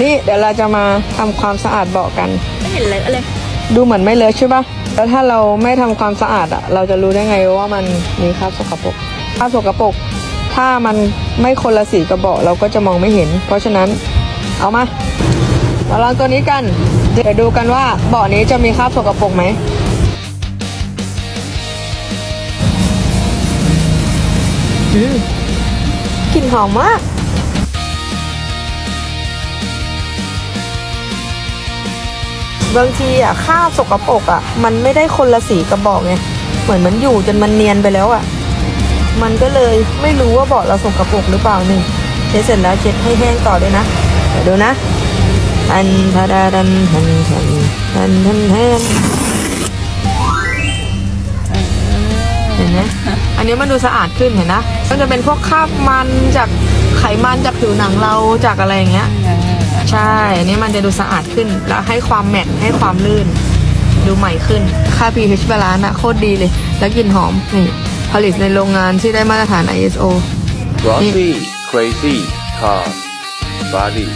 นี่เดี๋ยวเราจะมาทำความสะอาดเบาะกัน ไม่เห็นเลอะเลย ดูเหมือนไม่เลอะใช่ปะแล้วถ้าเราไม่ทำความสะอาดอะเราจะรู้ได้ไงว่ามันมีคราบสกปรกคราบสกปรกถ้ามันไม่คนละสีกับเบาะเราก็จะมองไม่เห็น เพราะฉะนั้นเอามาเราลองตัวนี้กัน เดี๋ยวดูกันว่าเบาะนี้จะมีคราบสกปรกไหม อืม กลิ่นหอมมาก บางทีอะข้าวสกปรกอะ มันไม่ได้คนละสีกระบอกไง เหมือนมันอยู่จนมันเนียนไปแล้วอะ มันก็เลยไม่รู้ว่าเบาะเราสกปรกหรือเปล่านี่เช็ดเสร็จแล้วเช็ดให้แห้งต่อด้วยนะเดี๋ยวดูนะทันทาดาดันทันทันทันทันทัน ห็นไหมอันนี้มันดูสะอาดขึ้นเห็นนะมันจะเป็นพวกคราบมันจากไขมันจากผิวหนังเราจากอะไรอย่างเงี้ย ใช่ อันนี้มันจะดูสะอาดขึ้น แล้วให้ความแมตต์ให้ความลื่น ดูใหม่ขึ้น ค่า pH balance อะโคตรดีเลย แล้วกลิ่นหอม นี่ ผลิตในโรงงานที่ได้มาตรฐาน ISO Glossy, crazy, car, body,